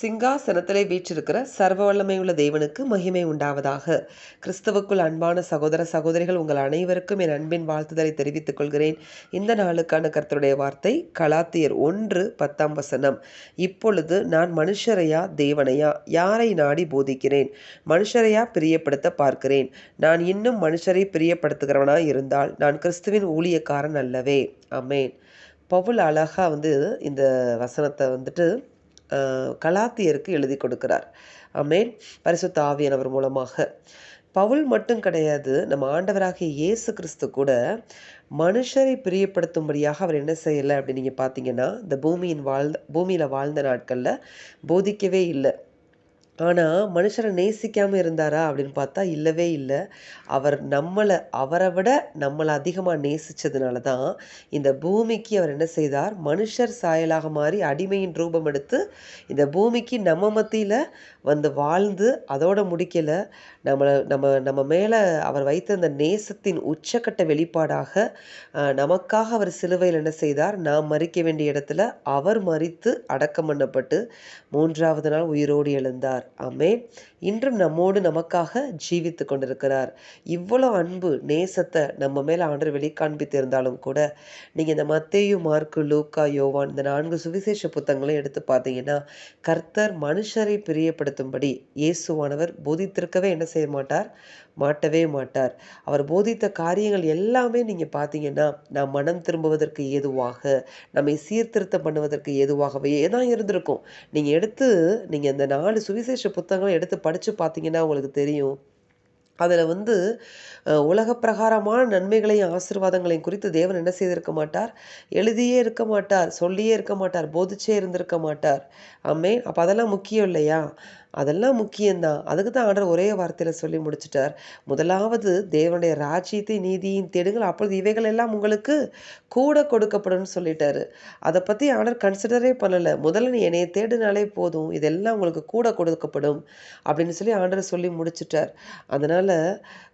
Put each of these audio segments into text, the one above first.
சிங்காசனத்திலே வீற்றிருக்கிற சர்வ வல்லமையுள்ள தேவனுக்கு மகிமை உண்டாவதாக. கிறிஸ்தவுக்குள் அன்பான சகோதர சகோதரிகள் உங்கள் அனைவருக்கும் என் அன்பின் வாழ்த்துதலை தெரிவித்துக் கொள்கிறேன். இந்த நாளுக்கான கர்த்தருடைய வார்த்தை கலாத்தியர் ஒன்று பத்தாம் வசனம். இப்பொழுது நான் மனுஷரையா தேவனையா? யாரை நாடி போதிக்கிறேன்? மனுஷரையா பிரியப்படுத்த பார்க்கிறேன். நான் இன்னும் மனுஷரை பிரியப்படுத்துகிறவனாய் இருந்தால் நான் கிறிஸ்துவின் ஊழியக்காரன் அல்லவே. அமேன் பவுல் அழகாக வந்து இந்த வசனத்தை வந்துட்டு கலாத்தியருக்கு எழுதி கொடுக்கிறார். அமேன் பரிசுத்த ஆவியானவர் மூலமாக. பவுல் மட்டும் கிடையாது நம்ம ஆண்டவராகிய இயேசு கிறிஸ்து கூட மனுஷரை பிரியப்படுத்தும்படியாக அவர் என்ன செய்யலை அப்படின்னு நீங்கள் பார்த்தீங்கன்னா இந்த பூமியின் வாழ்ந்த பூமியில் வாழ்ந்த நாட்களில் போதிக்கவே இல்லை. ஆனால் மனுஷரை நேசிக்காமல் இருந்தாரா அப்படின்னு பார்த்தா இல்லவே இல்லை. அவர் நம்மளை அவரை விட நம்மளை அதிகமாக நேசித்ததுனால தான் இந்த பூமிக்கு அவர் என்ன செய்தார்? மனுஷர் சாயலாக மாறி அடிமையின் ரூபம் எடுத்து இந்த பூமிக்கு நம்ம மத்தியில் வந்து வாழ்ந்து அதோட முடிக்கலை. நம்மளை நம்ம நம்ம மேலே அவர் வைத்த அந்த நேசத்தின் உச்சக்கட்ட வெளிப்பாடாக நமக்காக அவர் சிலுவையில் என்ன செய்தார்? நாம் மறிக்க வேண்டிய இடத்துல அவர் மறித்து அடக்கம் பண்ணப்பட்டு மூன்றாவது நாள் உயிரோடு எழுந்தார். ஆமே இன்றும் நம்மோடு நமக்காக ஜீவித்து கொண்டிருக்கிறார். இவ்வளோ அன்பு நேசத்தை நம்ம மேலே ஆண்டர் வெளிக்காண்பித்து இருந்தாலும் கூட நீங்கள் இந்த மத்தேயு மார்க்கு லூக்கா யோவான் இந்த நான்கு சுவிசேஷ புத்தகங்களையும் எடுத்து பார்த்தீங்கன்னா கர்த்தர் மனுஷரை பிரியப்படுத்தும்படி இயேசுவானவர் போதித்திருக்கவே என்ன செய்ய மாட்டார்? மாட்டவே மாட்டார். அவர் போதித்த காரியங்கள் எல்லாமே நீங்கள் பார்த்தீங்கன்னா நாம் மனம் திரும்புவதற்கு ஏதுவாக நம்மை சீர்திருத்தம் பண்ணுவதற்கு ஏதுவாகவே தான் இருந்திருக்கும். நீங்கள் எடுத்து நீங்கள் இந்த நாலு சுவிசேஷ புத்தகங்களை எடுத்து படித்து பார்த்தீங்கன்னா உங்களுக்கு தெரியும். அதில் வந்து உலக பிரகாரமான நன்மைகளையும் ஆசிர்வாதங்களையும் குறித்து தேவன் என்ன செய்திருக்க மாட்டார்? எழுதியே இருக்க மாட்டார் சொல்லியே இருக்க மாட்டார் போதிச்சே இருந்திருக்க மாட்டார். அம்மே அப்போ அதெல்லாம் முக்கியம் இல்லையா? அதெல்லாம் முக்கியம்தான் அதுக்கு தான் ஆண்டர் ஒரே வார்த்தையில் சொல்லி முடிச்சிட்டார். முதலாவது தேவனுடைய ராஜ்யத்தை நீதியின் தேடுங்கள் அப்பொழுது இவைகள் எல்லாம் உங்களுக்கு கூட கொடுக்கப்படும் சொல்லிட்டாரு. அதை பற்றி ஆண்டர் கன்சிடரே பண்ணலை. முதல்ல நீ என்னைய தேடினாலே போதும் இதெல்லாம் உங்களுக்கு கூட கொடுக்கப்படும் அப்படின்னு சொல்லி ஆண்டர் சொல்லி முடிச்சிட்டார். அதனால்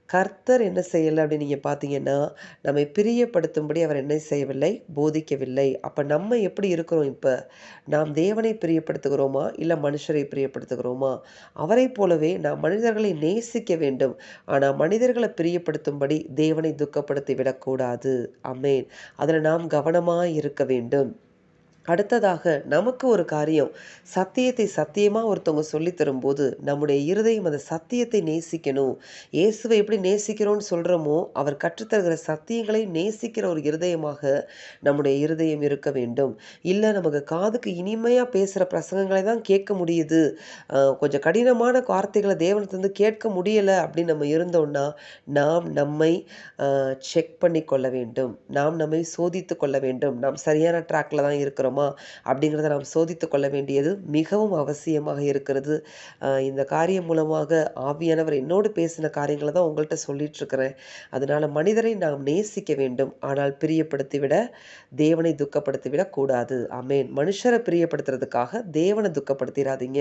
கர்த்தர் என்ன செய்யலை அப்படின்னு நீங்கள் பார்த்தீங்கன்னா நம்மை பிரியப்படுத்தும்படி அவர் என்ன செய்யவில்லை? போதிக்கவில்லை. அப்போ நம்ம எப்படி இருக்கிறோம் இப்போ? நாம் தேவனை பிரியப்படுத்துகிறோமா? இல்லை மனுஷரை பிரியப்படுத்துகிறோமா? அவரை போலவே நாம் மனிதர்களை நேசிக்க வேண்டும். ஆனால் மனிதர்களை பிரியப்படுத்தும்படி தேவனை துக்கப்படுத்தி விடக்கூடாது. அமேன் அதில் நாம் கவனமாக இருக்க வேண்டும். அடுத்ததாக நமக்கு ஒரு காரியம். சத்தியத்தை சத்தியமாக ஒருத்தவங்க சொல்லி தரும்போது நம்முடைய இருதயம் அந்த சத்தியத்தை நேசிக்கணும். இயேசுவை எப்படி நேசிக்கிறோன்னு சொல்கிறோமோ அவர் கற்றுத்தருகிற சத்தியங்களை நேசிக்கிற ஒரு இருதயமாக நம்முடைய இருதயம் இருக்க வேண்டும். இல்லை நமக்கு காதுக்கு இனிமையாக பேசுகிற பிரசங்கங்களை தான் கேட்க முடியுது. கொஞ்சம் கடினமான வார்த்தைகளை தேவனத்திலிருந்து கேட்க முடியலை அப்படின்னு நம்ம இருந்தோம்னா நாம் நம்மை செக் பண்ணி கொள்ள வேண்டும். நாம் நம்மை சோதித்து கொள்ள வேண்டும். நாம் சரியான ட்ராக்ல தான் இருக்கிறோம் இருக்கிறோமா அப்படிங்கிறத நாம் சோதித்து கொள்ள வேண்டியது மிகவும் அவசியமாக இருக்கிறது. இந்த காரியம் மூலமாக ஆவியானவர் என்னோடு பேசின காரியங்களை தான் உங்கள்கிட்ட சொல்லிட்டு இருக்கிறேன். அதனால் மனிதரை நாம் நேசிக்க வேண்டும். ஆனால் பிரியப்படுத்திவிட தேவனை துக்கப்படுத்திவிட கூடாது. அமேன் மனுஷரை பிரியப்படுத்துறதுக்காக தேவனை துக்கப்படுத்திடாதீங்க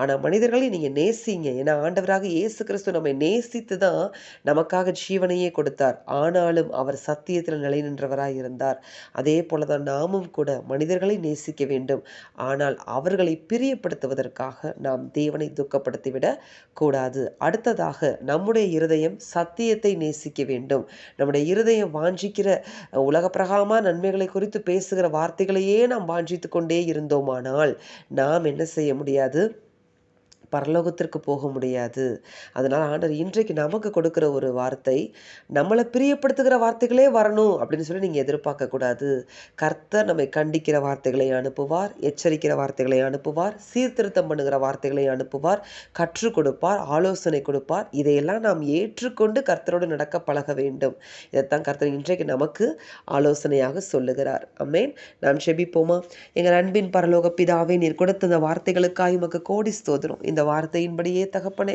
ஆனால் மனிதர்களை நீங்கள் நேசிங்க. ஏன்னா ஆண்டவராக இயேசு கிறிஸ்து நம்மை நேசித்து தான் நமக்காக ஜீவனையே கொடுத்தார். ஆனாலும் அவர் சத்தியத்தில் நிலை நின்றவராக இருந்தார். அதே போல தான் நாமும் கூட மனிதர்களை அவர்களை நேசிக்க வேண்டும். ஆனால் அவர்களை பிரியப்படுத்துவதற்காக நாம் தேவனை துக்கப்படுத்திவிட கூடாது. அடுத்ததாக நம்முடைய இருதயம் சத்தியத்தை நேசிக்க வேண்டும். நம்முடைய இருதயம் வாஞ்சிக்கிற உலக பிரகாரமாக நன்மைகளை குறித்து பேசுகிற வார்த்தைகளையே நாம் வாஞ்சித்து கொண்டே இருந்தோமானால் நாம் என்ன செய்ய முடியாது? பரலோகத்திற்கு போக முடியாது. அதனால் ஆண்டவர் இன்றைக்கு நமக்கு கொடுக்குற ஒரு வார்த்தை நம்மளை பிரியப்படுத்துகிற வார்த்தைகளே வரணும் அப்படின்னு சொல்லி நீங்கள் எதிர்பார்க்கக்கூடாது கர்த்தர் நம்மை கண்டிக்கிற வார்த்தைகளை அனுப்புவார் எச்சரிக்கிற வார்த்தைகளை அனுப்புவார் சீர்திருத்தம் பண்ணுகிற வார்த்தைகளை அனுப்புவார் கற்றுக் கொடுப்பார் ஆலோசனை கொடுப்பார். இதையெல்லாம் நாம் ஏற்றுக்கொண்டு கர்த்தரோடு நடக்க பழக வேண்டும். இதைத்தான் கர்த்தர் இன்றைக்கு நமக்கு ஆலோசனையாக சொல்லுகிறார். அம்மேன் நாம் செபிப்போமா? எங்கள் அன்பின் பரலோக பிதாவே நீர் கொடுத்த இந்த வார்த்தைகளுக்காக உமக்கு கோடி ஸ்தோதிரம் இந்த வார்த்தையின்படியே தகப்பனே.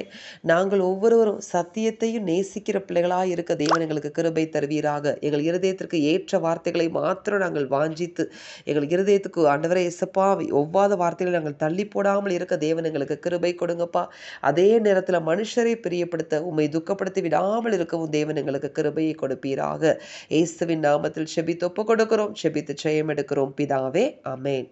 நாங்கள் ஒவ்வொருவரும் சத்தியத்தையும் நேசிக்கிற பிள்ளைகளாக இருக்க தேவன் எங்களுக்கு கிருபை தருவீராக. எங்கள் இருதயத்திற்கு ஏற்ற வார்த்தைகளை மாத்திரம் நாங்கள் வாஞ்சித்து எங்கள் இருதயத்துக்கு ஆண்டவரை எசப்பா ஒவ்வாத வார்த்தைகளை நாங்கள் தள்ளி போடாமல் இருக்க தேவன் எங்களுக்கு கிருபை கொடுங்கப்பா. அதே நேரத்தில் மனுஷரை பிரியப்படுத்த உண்மை துக்கப்படுத்தி விடாமல் இருக்கவும் தேவன் எங்களுக்கு கிருபையை கொடுப்பீராக. இயேசுவின் நாமத்தில் செபித்து ஒப்பு கொடுக்கிறோம் செபித்து ஜெயம் எடுக்கிறோம். பிதாவே அமேன்